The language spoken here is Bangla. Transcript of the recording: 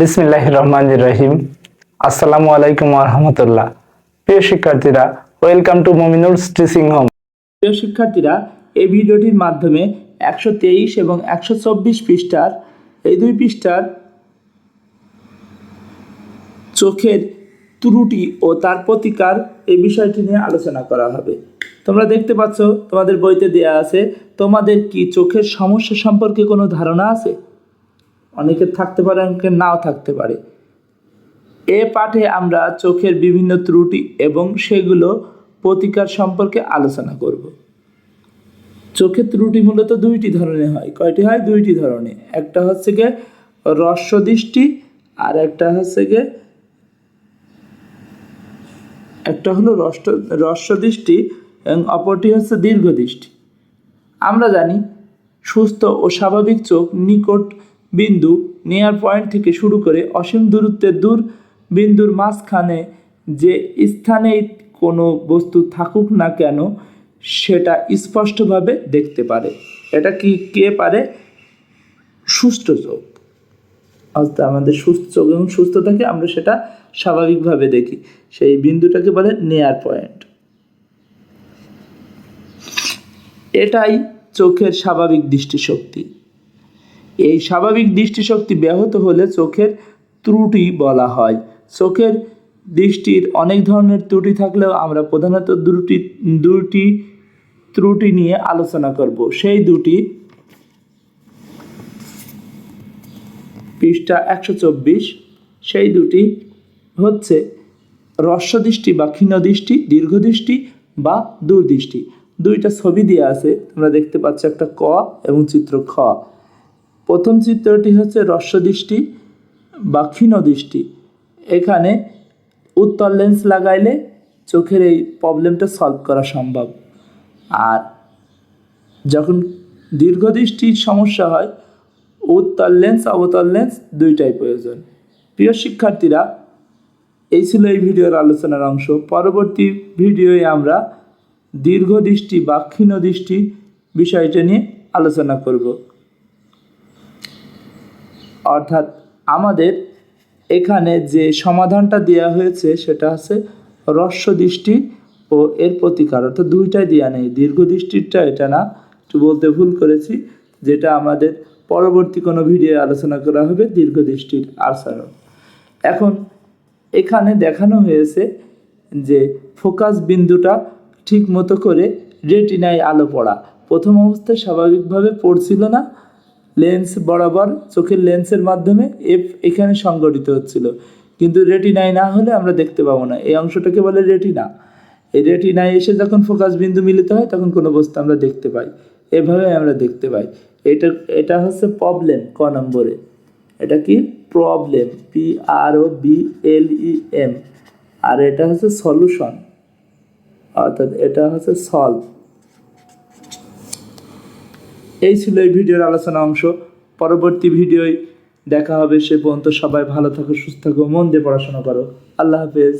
বিসমিল্লাহ রহমান রহিম আসসালামু আলাইকুম রহমতুল্লাহ। প্রিয় শিক্ষার্থীরা, welcome to Mominul teaching home. প্রিয় শিক্ষার্থীরা, এই ভিডিওটির মাধ্যমে একশো তেইশ এবং একশো চব্বিশ পৃষ্ঠার, এই দুই পৃষ্ঠার চোখের ত্রুটি ও তার প্রতিকার এই বিষয়টি নিয়ে আলোচনা করা হবে। তোমরা দেখতে পাচ্ছ, তোমাদের বইতে দেয়া আছে, তোমাদের কি চোখের সমস্যা সম্পর্কে কোনো ধারণা আছে? অনেকের থাকতে পারে অনেকের নাও থাকতে পারে। এ পাঠে আমরা চোখের বিভিন্ন ত্রুটি এবং সেগুলো প্রতিকার সম্পর্কে আলোচনা করব। চোখের ত্রুটি মূলত দুইটি ধরনের হয়। কয়টি হয়? দুইটি ধরনের। একটা হচ্ছে গিয়ে রস্য দৃষ্টি আর একটা হচ্ছে গিয়ে একটা হলো রস্য রস্য দৃষ্টি এবং অপরটি হচ্ছে দীর্ঘ দৃষ্টি। আমরা জানি সুস্থ ও স্বাভাবিক চোখ নিকট বিন্দু নেয়ার পয়েন্ট থেকে শুরু করে অসীম দূরত্বের দূর বিন্দুর মাঝখানে যে স্থানেই কোনো বস্তু থাকুক না কেন, সেটা স্পষ্টভাবে দেখতে পারে। এটা কি কে পারে? সুস্থ চোখ। অর্থাৎ আমাদের সুস্থ চোখ এবং সুস্থ থাকে আমরা সেটা স্বাভাবিকভাবে দেখি। সেই বিন্দুটাকে বলে নেয়ার পয়েন্ট। এটাই চোখের স্বাভাবিক দৃষ্টিশক্তি। এই স্বাভাবিক দৃষ্টিশক্তি ব্যাহত হলে চোখের ত্রুটি বলা হয়। চোখের দৃষ্টির অনেক ধরনের ত্রুটি থাকলেও আমরা প্রধানত দুটি দুটি ত্রুটি নিয়ে আলোচনা করব। সেই দুটি পৃষ্ঠা একশো চব্বিশ, সেই দুটি হচ্ছে রস্যদৃষ্টি বা ক্ষীণ ক্ষীণদৃষ্টি দীর্ঘদৃষ্টি বা দূরদৃষ্টি। দুইটা ছবি দেওয়া আছে, তোমরা দেখতে পাচ্ছ একটা ক এবং চিত্র খ। প্রথম চিত্রটি হচ্ছে রস্যদৃষ্টি বা ক্ষীণদৃষ্টি। এখানে উত্তর লেন্স লাগাইলে চোখের এই প্রবলেমটা সলভ করা সম্ভব। আর যখন দীর্ঘদৃষ্টির সমস্যা হয়, উত্তর লেন্স, অবতল লেন্স দুইটাই প্রয়োজন। প্রিয় শিক্ষার্থীরা, এই ছিল এই ভিডিওর আলোচনার অংশ। পরবর্তী ভিডিওয়ে আমরা দীর্ঘদৃষ্টি বা ক্ষীণ দৃষ্টি বিষয়টা নিয়ে আলোচনা করব। অর্থাৎ আমাদের এখানে যে সমাধানটা দেওয়া হয়েছে সেটা হচ্ছে রস্য দৃষ্টি ও এর প্রতিকার। অর্থাৎ দুইটাই দেওয়া নেই। দীর্ঘ দৃষ্টিটা এটা না, একটু বলতে ভুল করেছি, যেটা আমাদের পরবর্তী কোনো ভিডিও আলোচনা করা হবে দীর্ঘ দৃষ্টির আচরণ। এখন এখানে দেখানো হয়েছে যে ফোকাস বিন্দুটা ঠিক মতো করে রেটিনায় আলো পড়া। প্রথম অবস্থায় স্বাভাবিকভাবে পড়ছিল না লেন্স বরাবর চোখের লেন্সের মাধ্যমে এফ এখানে সংগঠিত হচ্ছিল। কিন্তু রেটিনায় না হলে আমরা দেখতে পাবো না। এই অংশটাকে বলে রেটিনা। এই রেটিনায় এসে যখন ফোকাস বিন্দু মিলিত হয়, তখন কোনো বস্তু আমরা দেখতে পাই। এভাবে আমরা দেখতে পাই। এটা এটা হচ্ছে প্রবলেম ক নম্বরে। এটা কি? Problem. P R O B L E M আর এটা হচ্ছে সলিউশন। অর্থাৎ এটা হচ্ছে সলভ। এই ছিল এই ভিডিওর আলোচনা অংশ। পরবর্তী ভিডিওয় দেখা হবে, সে পর্যন্ত সবাই ভালো থাকো, সুস্থ থাকো, মন দিয়ে পড়াশোনা করো। আল্লাহ হাফেজ।